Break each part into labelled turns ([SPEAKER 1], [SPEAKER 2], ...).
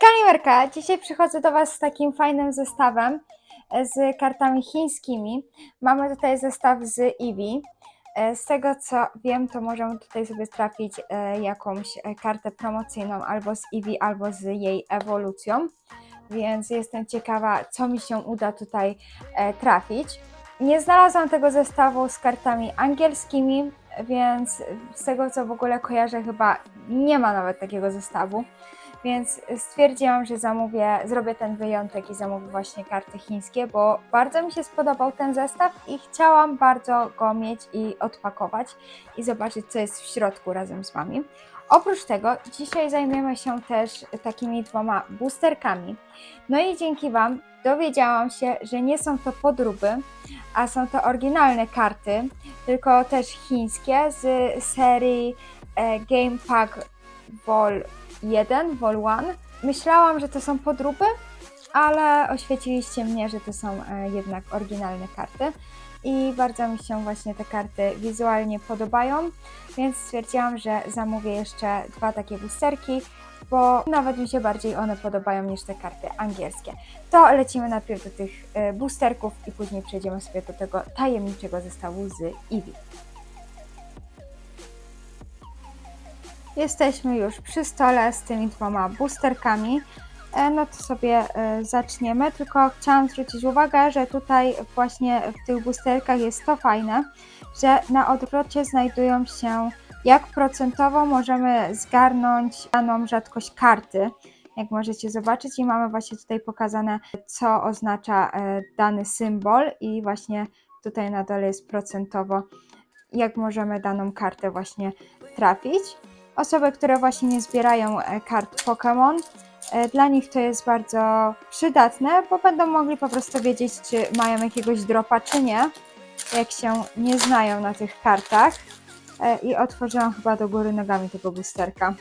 [SPEAKER 1] Kalimerka, dzisiaj przychodzę do Was z takim fajnym zestawem e, z kartami chińskimi. Mamy tutaj zestaw z Eevee. E, Z tego co wiem, to możemy tutaj sobie trafić e, jakąś kartę promocyjną albo z Eevee, albo z jej ewolucją. Więc jestem ciekawa, co mi się uda tutaj trafić. Nie znalazłam tego zestawu z kartami angielskimi, więc z tego co w ogóle kojarzę, chyba nie ma nawet takiego zestawu. Więc stwierdziłam, że zamówię, zrobię ten wyjątek i zamówię właśnie karty chińskie, bo bardzo mi się spodobał ten zestaw i chciałam bardzo go mieć i odpakować i zobaczyć, co jest w środku razem z Wami. Oprócz tego, dzisiaj zajmiemy się też takimi dwoma boosterkami. No i dzięki Wam dowiedziałam się, że nie są to podróby, a są to oryginalne karty, tylko też chińskie z serii e, Game Pack Vol 1, Vol 1. Myślałam, że to są podróby, ale oświeciliście mnie, że to są e, jednak oryginalne karty. I bardzo mi się właśnie te karty wizualnie podobają, więc stwierdziłam, że zamówię jeszcze dwa takie boosterki, bo nawet mi się bardziej one podobają niż te karty angielskie. To lecimy najpierw do tych e, boosterków i później przejdziemy sobie do tego tajemniczego zestawu z Eevee. Jesteśmy już przy stole z tymi dwoma boosterkami. E, No to sobie e, zaczniemy, tylko chciałam zwrócić uwagę, że tutaj właśnie w tych boosterkach jest to fajne, że na odwrocie znajdują się jak procentowo możemy zgarnąć daną rzadkość karty. Jak możecie zobaczyć i mamy właśnie tutaj pokazane co oznacza e, dany symbol i właśnie tutaj na dole jest procentowo jak możemy daną kartę właśnie trafić. Osoby, które właśnie nie zbierają e, kart Pokémon, e, dla nich to jest bardzo przydatne, bo będą mogli po prostu wiedzieć, czy mają jakiegoś dropa, czy nie, jak się nie znają na tych kartach. E, I otworzyłam chyba do góry nogami tego boosterka.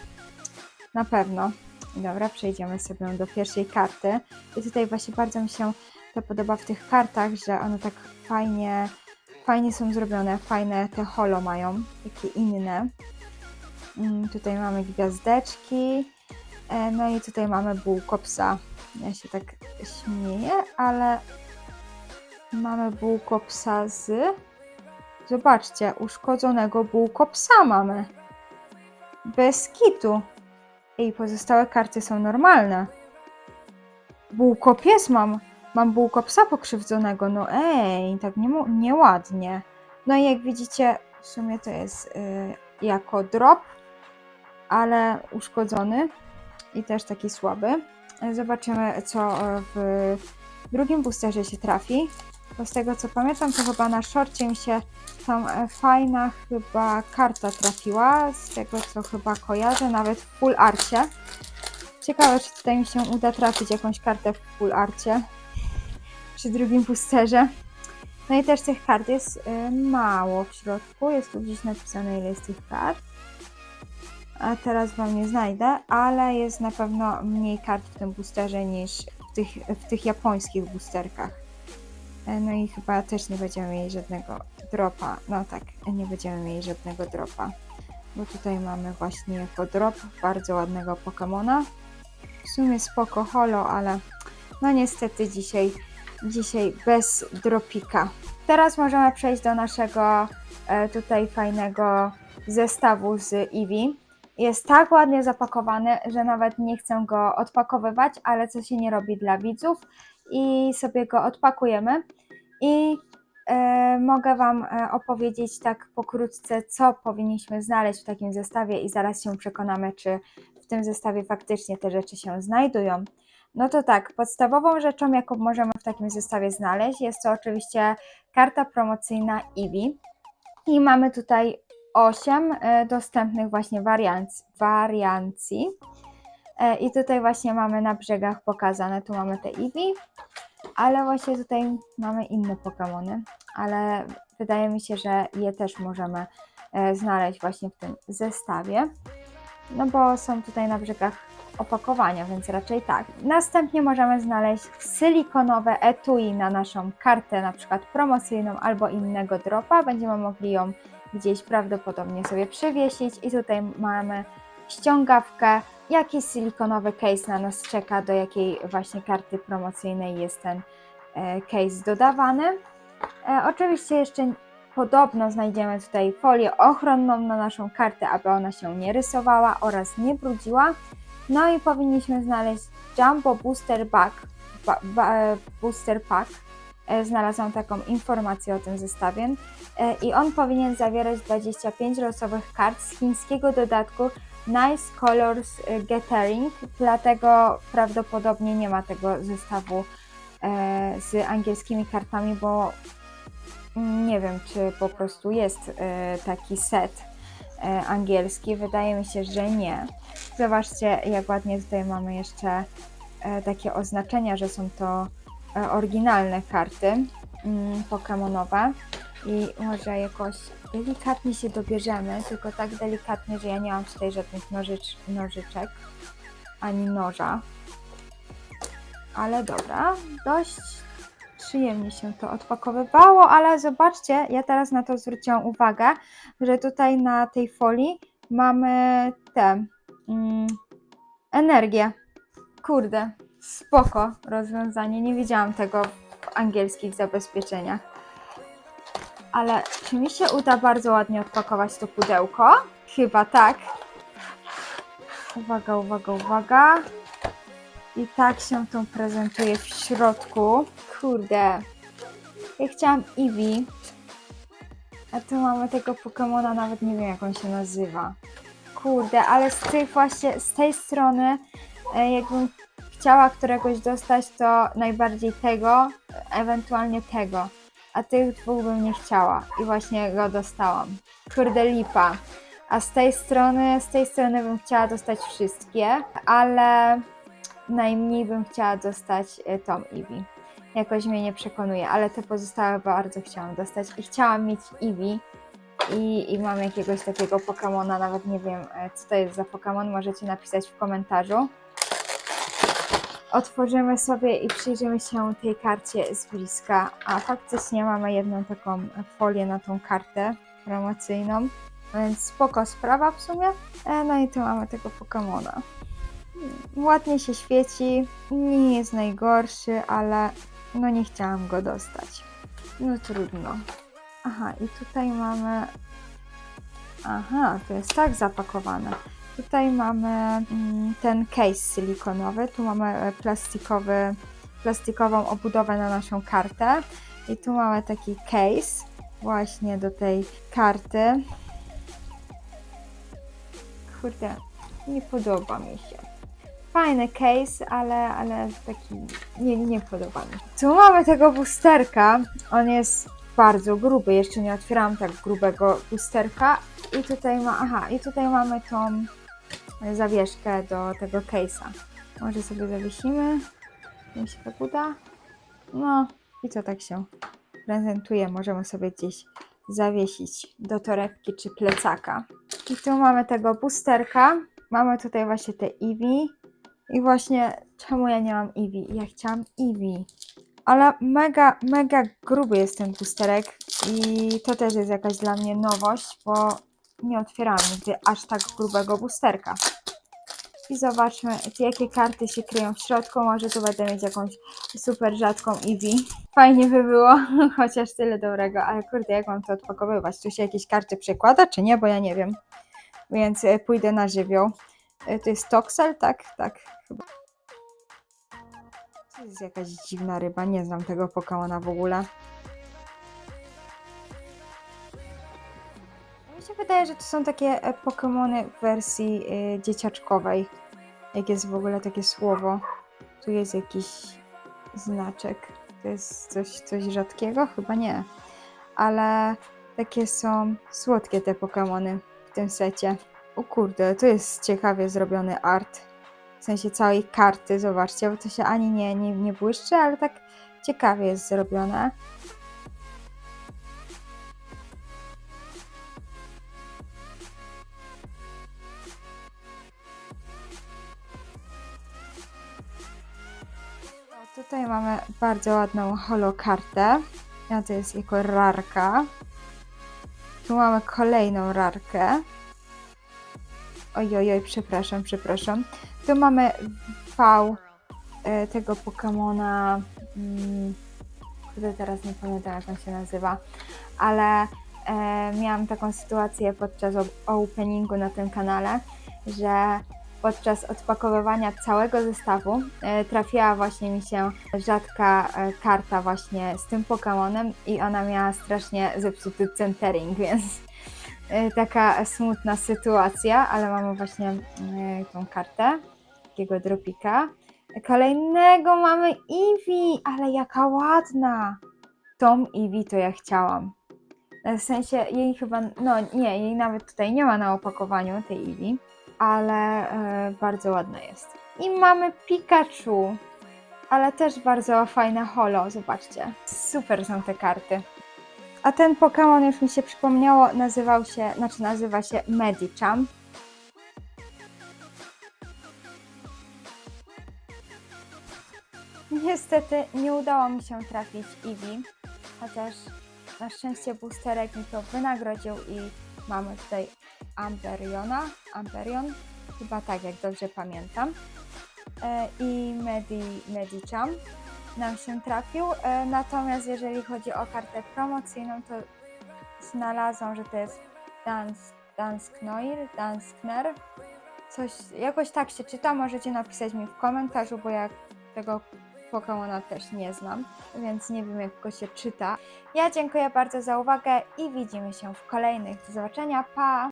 [SPEAKER 1] Na pewno. Dobra, przejdziemy sobie do pierwszej karty. I tutaj właśnie bardzo mi się to podoba w tych kartach, że one tak fajnie, fajnie są zrobione, fajne te holo mają, takie inne. Mm, Tutaj mamy gwiazdeczki. E, No i tutaj mamy bułkopsa. Ja się tak śmieję, ale mamy bułkopsa z... Zobaczcie, uszkodzonego bułkopsa mamy. Bez kitu. I pozostałe karty są normalne. Bułkopies mam. Mam bułkopsa pokrzywdzonego. No ej, tak nie, nieładnie. No i jak widzicie, w sumie to jest y, jako drop ale uszkodzony i też taki słaby. Zobaczymy, co w drugim boosterze się trafi. Bo z tego co pamiętam, to chyba na szorcie mi się tam e, fajna chyba karta trafiła. Z tego co chyba kojarzę, nawet w full arcie. Ciekawe, czy tutaj mi się uda trafić jakąś kartę w full arcie przy drugim boosterze. No i też tych kart jest y, mało w środku. Jest tu gdzieś napisane, ile jest tych kart teraz Wam nie znajdę, ale jest na pewno mniej kart w tym boosterze niż w tych, w tych japońskich boosterkach. E, No i chyba też nie będziemy mieli żadnego dropa. No tak, nie będziemy mieli żadnego dropa. Bo tutaj mamy właśnie jako drop bardzo ładnego Pokemona. W sumie spoko holo, ale no niestety dzisiaj, dzisiaj bez dropika. Teraz możemy przejść do naszego e, tutaj fajnego zestawu z Eevee jest tak ładnie zapakowany, że nawet nie chcę go odpakowywać, ale co się nie robi dla widzów i sobie go odpakujemy i e, mogę Wam e, opowiedzieć tak pokrótce, co powinniśmy znaleźć w takim zestawie i zaraz się przekonamy, czy w tym zestawie faktycznie te rzeczy się znajdują. No to tak, podstawową rzeczą, jaką możemy w takim zestawie znaleźć, jest to oczywiście karta promocyjna Eevee i mamy tutaj 8 e, dostępnych właśnie warianc, wariancji. E, I tutaj właśnie mamy na brzegach pokazane, tu mamy te Eevee, ale właśnie tutaj mamy inne Pokémony, ale wydaje mi się, że je też możemy e, znaleźć właśnie w tym zestawie, no bo są tutaj na brzegach opakowania, więc raczej tak. Następnie możemy znaleźć silikonowe etui na naszą kartę, na przykład promocyjną albo innego dropa. Będziemy mogli ją gdzieś prawdopodobnie sobie przywiesić i tutaj mamy ściągawkę, jakiś silikonowy case na nas czeka, do jakiej właśnie karty promocyjnej jest ten e, case dodawany. E, oczywiście jeszcze podobno znajdziemy tutaj folię ochronną na naszą kartę, aby ona się nie rysowała oraz nie brudziła. No i powinniśmy znaleźć Jumbo Booster Pack, e, Booster Pack. E, Znalazłam taką informację o tym zestawie E, i on powinien zawierać 25 losowych kart z chińskiego dodatku Nice Colors e, Gathering, dlatego prawdopodobnie nie ma tego zestawu z angielskimi kartami, bo nie wiem, czy po prostu jest taki set angielski. Wydaje mi się, że nie. Zobaczcie, jak ładnie tutaj mamy jeszcze takie oznaczenia, że są to oryginalne karty mm, pokemonowe i może jakoś delikatnie się dobierzemy, tylko tak delikatnie, że ja nie mam tutaj żadnych nożycz, nożyczek ani noża. Ale dobra, dość przyjemnie się to odpakowywało, ale zobaczcie, ja teraz na to zwróciłam uwagę, że tutaj na tej folii mamy te mm, energię. Kurde, spoko rozwiązanie. Nie widziałam tego w angielskich zabezpieczeniach. Ale czy mi się uda bardzo ładnie odpakować to pudełko? Chyba tak. Uwaga, uwaga, uwaga. I tak się to prezentuje w środku. Kurde. Ja chciałam Eevee. A tu mamy tego Pokemona, nawet nie wiem jak on się nazywa. Kurde, ale z tej właśnie, z tej strony, e, jakbym chciała któregoś dostać, to najbardziej tego, ewentualnie tego. A tych dwóch bym nie chciała. I właśnie go dostałam. Kurde lipa. A z tej strony, z tej strony bym chciała dostać wszystkie, ale najmniej bym chciała dostać e, tą Eevee. Jakoś mnie nie przekonuje, ale te pozostałe bardzo chciałam dostać. I chciałam mieć Eevee. I, I mam jakiegoś takiego Pokemona, nawet nie wiem e, co to jest za Pokemon, możecie napisać w komentarzu. Otworzymy sobie i przyjrzymy się tej karcie z bliska. A faktycznie mamy jedną taką folię na tą kartę promocyjną, więc spoko sprawa w sumie. E, No i tu mamy tego Pokemona. Ładnie się świeci, nie jest najgorszy, ale no nie chciałam go dostać. No trudno. Aha, i tutaj mamy. Aha, to jest tak zapakowane. Tutaj mamy mm, ten case silikonowy, tu mamy e, plastikowy, plastikową obudowę na naszą kartę i tu mamy taki case właśnie do tej karty. Kurde, nie podoba mi się. Fajny case, ale, ale taki nie, nie podoba mi się. Tu mamy tego boosterka, on jest bardzo gruby, jeszcze nie otwierałam tak grubego boosterka i tutaj ma, aha, i tutaj mamy tą zawieszkę do tego case'a. Może sobie zawiesimy. Mi się tak uda. No i co tak się prezentuje. Możemy sobie gdzieś zawiesić do torebki czy plecaka. I tu mamy tego boosterka. Mamy tutaj właśnie te Eevee. I właśnie czemu ja nie mam Eevee? Ja chciałam Eevee. Ale mega, mega gruby jest ten boosterek i to też jest jakaś dla mnie nowość, bo nie otwierałam nigdy aż tak grubego boosterka. I zobaczmy, jakie karty się kryją w środku. Może tu będę mieć jakąś super rzadką Eevee. Fajnie by było, chociaż tyle dobrego, ale kurde, jak mam to odpakowywać? Tu się jakieś karty przekłada, czy nie? Bo ja nie wiem. Więc e, pójdę na żywioł. E, To jest Toxel, tak? Tak, chyba. To jest jakaś dziwna ryba, nie znam tego Pokemona w ogóle. Się wydaje, że to są takie e, Pokemony w wersji e, dzieciaczkowej. Jak jest w ogóle takie słowo. Tu jest jakiś znaczek. To jest coś, coś rzadkiego? Chyba nie. Ale takie są słodkie te Pokemony w tym secie. O kurde, to jest ciekawie zrobiony art. W sensie całej karty, zobaczcie, bo to się ani nie, nie, nie błyszczy, ale tak ciekawie jest zrobione. Tutaj mamy bardzo ładną holokartę. A to jest jako rarka. Tu mamy kolejną rarkę. Ojojoj, przepraszam, przepraszam. Tu mamy V e, tego Pokemona. Mm, kurde, teraz nie pamiętam jak on się nazywa, ale e, miałam taką sytuację podczas op- openingu na tym kanale, że podczas odpakowywania całego zestawu e, trafiła właśnie mi się rzadka e, karta właśnie z tym Pokemonem i ona miała strasznie zepsuty centering, więc e, taka smutna sytuacja, ale mamy właśnie tą kartę, takiego dropika. Kolejnego mamy Eevee, ale jaka ładna! Tą Eevee to ja chciałam. W sensie jej chyba, no nie, jej nawet tutaj nie ma na opakowaniu tej Eevee, ale e, bardzo ładna jest. I mamy Pikachu, ale też bardzo fajne holo, zobaczcie. Super są te karty. A ten Pokémon już mi się przypomniało, nazywał się, znaczy nazywa się Medicham. Niestety nie udało mi się trafić Eevee, chociaż na szczęście boosterek mi to wynagrodził i mamy tutaj Amberiona, Amberion, chyba tak jak dobrze pamiętam. E, I Medi, Medicham nam się trafił. E, Natomiast jeżeli chodzi o kartę promocyjną, to znalazłam, że to jest Dans, Dansknoir, Danskner. Coś, jakoś tak się czyta, możecie napisać mi w komentarzu, bo jak tego Pokemona też nie znam, więc nie wiem jak go się czyta. Ja dziękuję bardzo za uwagę i widzimy się w kolejnych. Do zobaczenia, pa!